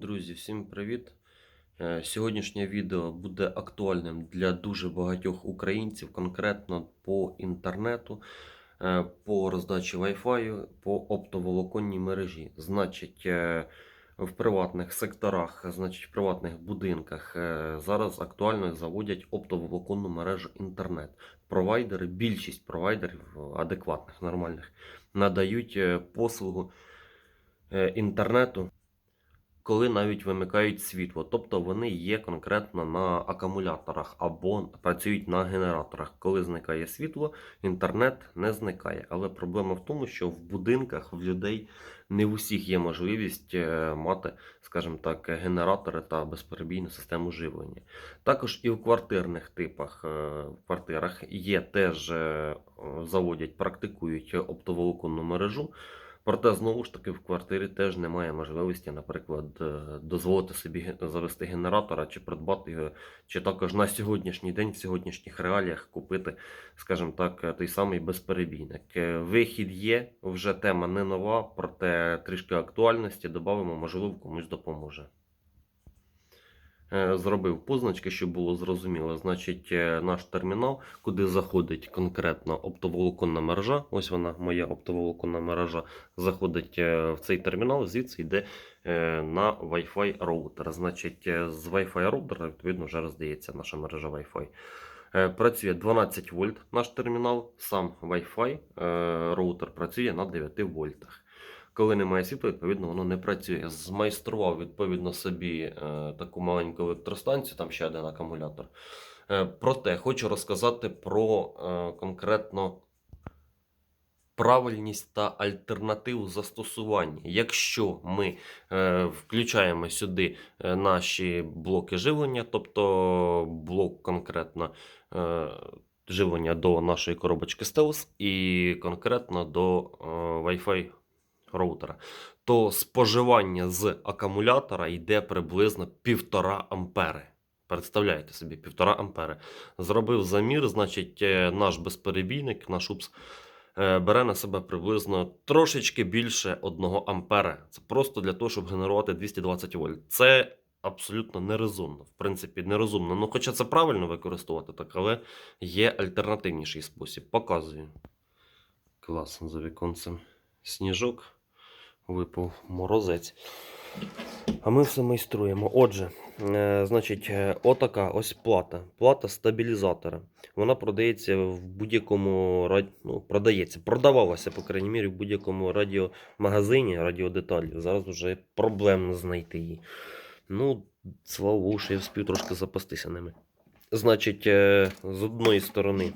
Друзі, всім привіт! Е, Сьогоднішнє відео буде актуальним для дуже багатьох українців, конкретно по інтернету, е, по роздачі Wi-Fi, по оптоволоконній мережі. Значить, е, в приватних секторах, значить, в приватних будинках зараз актуально заводять оптоволоконну мережу інтернет. Провайдери, більшість провайдерів адекватних, нормальних, надають послугу інтернету коли навіть вимикають світло. Тобто вони є конкретно на акумуляторах або працюють на генераторах. Коли зникає світло, інтернет не зникає. Але проблема в тому, що в будинках в людей не в усіх є можливість е, мати, скажімо так, генератори та безперебійну систему живлення. Також і в квартирних типах, е, в квартирах є теж е, заводять, практикують оптоволоконну мережу. Проте, знову ж таки, в квартирі теж немає можливості, наприклад, е, дозволити собі завести генератора чи придбати його, чи також на сьогоднішній день, в сьогоднішніх реаліях купити, скажімо так, е, той самий безперебійник. Е, Вихід є, вже тема не нова, проте трішки актуальності додамо, можливо, комусь допоможе. Е, Зробив позначки, щоб було зрозуміло. Значить, е, наш термінал, куди заходить конкретно оптоволоконна мережа. Ось вона, моя оптоволоконна мережа, заходить е, в цей термінал, звідси йде на Wi-Fi роутер. Значить, з Wi-Fi роутера, відповідно, вже роздається наша мережа Wi-Fi. Працює 12 вольт наш термінал, сам Wi-Fi роутер працює на 9 вольтах. Коли немає світла, відповідно, воно не працює. Змайстрував відповідно собі е, таку маленьку електростанцію, там ще один акумулятор. Е, проте хочу розказати про е, конкретно правильність та альтернативу застосування. Якщо ми включаємо сюди наші блоки живлення, тобто блок конкретно живлення до нашої коробочки Stealth і конкретно до Wi-Fi роутера, то споживання з акумулятора йде приблизно 1,5 ампери. Представляєте собі, 1,5 ампери. Зробив замір, значить, е, наш безперебійник, наш УПС, е, бере на себе приблизно трошечки більше 1 ампера. Це просто для того, щоб генерувати 220 вольт. Це абсолютно нерозумно. В принципі, нерозумно. Ну, хоча це правильно використовувати так, але є альтернативніший спосіб. Показую. Класно за віконцем сніжок. Випав морозець. А ми все майструємо. Отже, е, значить, е, отака ось плата. Плата стабілізатора. Вона продається в будь-якому ну, продається, продавалася, по крайній мірі, в будь-якому радіомагазині, радіодеталі. Зараз вже проблемно знайти її. Ну, слава Богу, я вспів трошки запастися ними. Значить, е, з одної сторони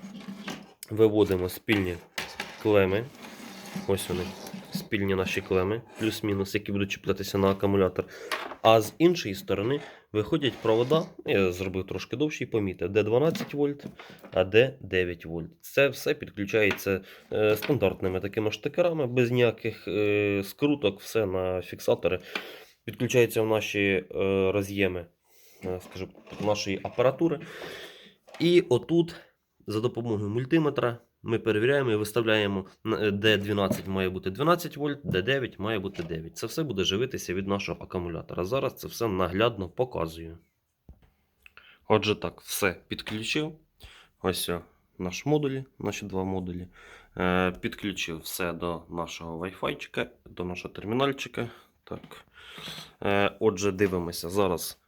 виводимо спільні клеми. Ось вони спільні наші клеми, плюс-мінус, які будуть чіплятися на акумулятор. А з іншої сторони виходять провода. Я зробив трошки довший, помітив, де 12 вольт, а де 9 вольт. Це все підключається е, стандартними такими штекерами, без ніяких е, скруток, все на фіксатори. Підключається в наші е, роз'єми скажімо, нашої апаратури. І отут за допомогою мультиметра ми перевіряємо і виставляємо, на- де 12 має бути 12 вольт, де 9 має бути 9. Це все буде живитися від нашого акумулятора. Зараз це все наглядно показую. Отже, так, все підключив. Ось наш модулі, наші два модулі. Е, підключив все до нашого Wi-Fi, до нашого термінальчика. Так. Е, отже, дивимося зараз.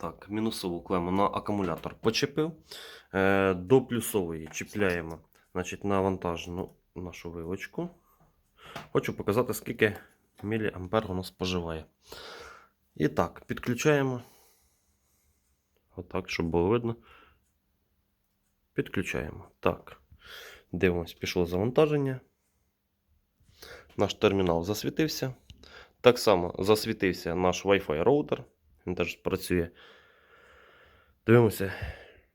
Так, мінусову клему на акумулятор почепив. Е, до плюсової чіпляємо значить, навантажену нашу вилочку. Хочу показати, скільки міліампер воно споживає. І так, підключаємо. Отак, щоб було видно. Підключаємо. Так. Дивимось, пішло завантаження. Наш термінал засвітився. Так само засвітився наш Wi-Fi роутер. Він теж працює. Дивимося.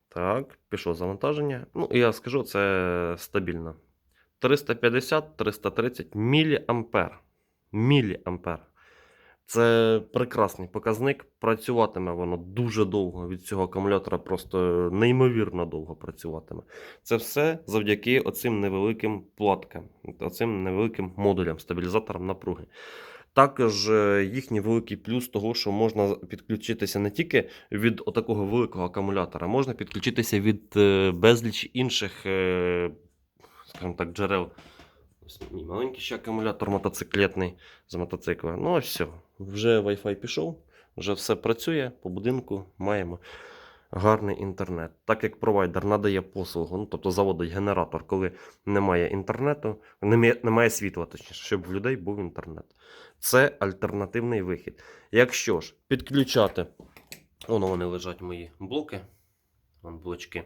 Так, пішло завантаження. Ну, і я скажу, це стабільно. 350-330 міліампер. Міліампер. Це прекрасний показник. Працюватиме воно дуже довго. Від цього акумулятора просто неймовірно довго працюватиме. Це все завдяки оцим невеликим платкам, оцим невеликим модулям, стабілізаторам напруги. Також е, їхній великий плюс того, що можна підключитися не тільки від отакого великого акумулятора, можна підключитися від е, безліч інших, е, скажімо так, джерел. Ось мій маленький ще акумулятор мотоциклетний з мотоцикла. Ну, ось все. Вже Wi-Fi пішов, вже все працює по будинку, маємо гарний інтернет. Так як провайдер надає послугу, ну, тобто заводить генератор, коли немає інтернету, немає, світла, точніше, щоб в людей був інтернет. Це альтернативний вихід. Якщо ж підключати, воно вони лежать мої блоки, блочки.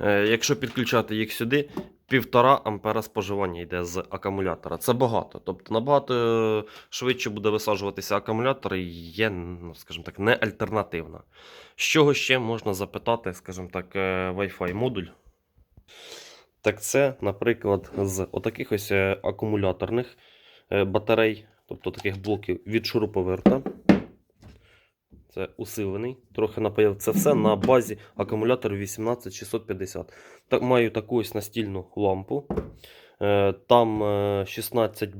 Е, якщо підключати їх сюди, півтора ампера споживання йде з акумулятора. Це багато. Тобто набагато е, швидше буде висаджуватися акумулятор і є, ну, скажімо так, не альтернативна. З чого ще можна запитати, скажімо так, е, Wi-Fi модуль? Так це, наприклад, з отаких ось акумуляторних батарей, тобто таких блоків від шуруповерта. Це усилений, трохи напаяв. Це все на базі акумулятору 18650. Так, маю таку ось настільну лампу. Е, Там е, 16 е,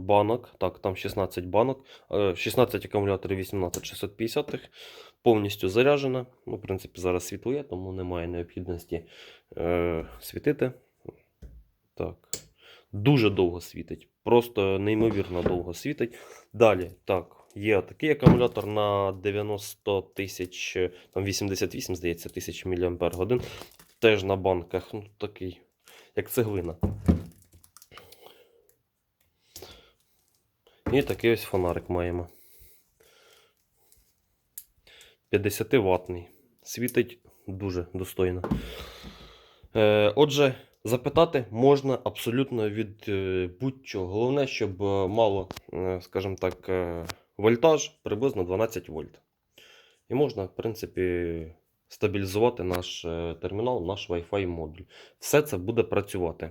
банок. Так, там 16 банок, е, 16 акумуляторів 18650 повністю заряджена. Ну, в принципі, зараз світло є, тому немає необхідності е, світити. Так. Дуже довго світить. Просто неймовірно довго світить. Далі, так, є такий акумулятор на 90 тисяч, там 88, здається, тисяч мАч. Теж на банках. Ну, такий, як цеглина. І такий ось фонарик маємо. 50 ватний. Світить дуже достойно. Е, отже, запитати можна абсолютно від е, будь-чого. Головне, щоб е, мало, е, скажімо так, вольтаж приблизно 12 вольт. І можна, в принципі, стабілізувати наш е, термінал, наш Wi-Fi модуль. Все це буде працювати.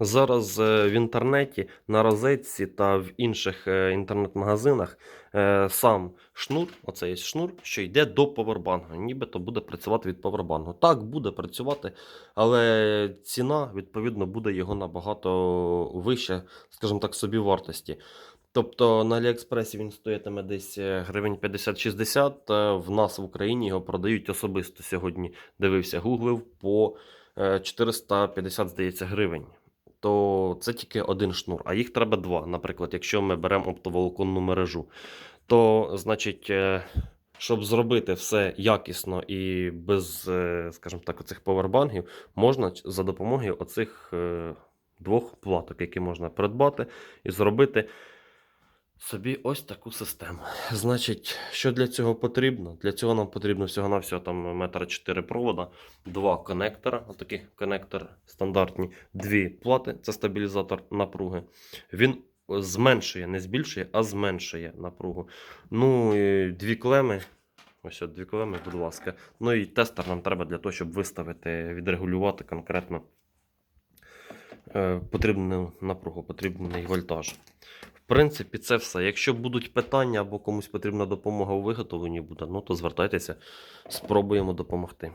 Зараз е, в інтернеті, на розетці та в інших е, інтернет-магазинах сам шнур, оцей є шнур, що йде до повербангу. Нібито буде працювати від повербангу. Так, буде працювати, але ціна, відповідно, буде його набагато вища, скажімо так, собівартості. Тобто на Аліекспресі він стоятиме десь е, гривень 50-60. е, В нас в Україні його продають особисто сьогодні. Дивився, гуглив по е, 450, здається, гривень. То це тільки один шнур, а їх треба два. Наприклад, якщо ми беремо оптоволоконну мережу, то значить, е, щоб зробити все якісно і без, е, скажімо так, оцих повербангів, можна за допомогою оцих е, двох платок, які можна придбати, і зробити собі ось таку систему. Значить, що для цього потрібно? Для цього нам потрібно всього-навсього там метр 4 провода, два конектора, отакі конектори стандартні, дві плати, це стабілізатор напруги. Він зменшує, не збільшує, а зменшує напругу. Ну, і дві клеми. Ось от дві клеми, будь ласка. Ну і тестер нам треба для того, щоб виставити, відрегулювати конкретно е, потрібну напругу, потрібний вольтаж. В принципі, це все. Якщо будуть питання або комусь потрібна допомога у виготовленні буде, ну то звертайтеся, спробуємо допомогти.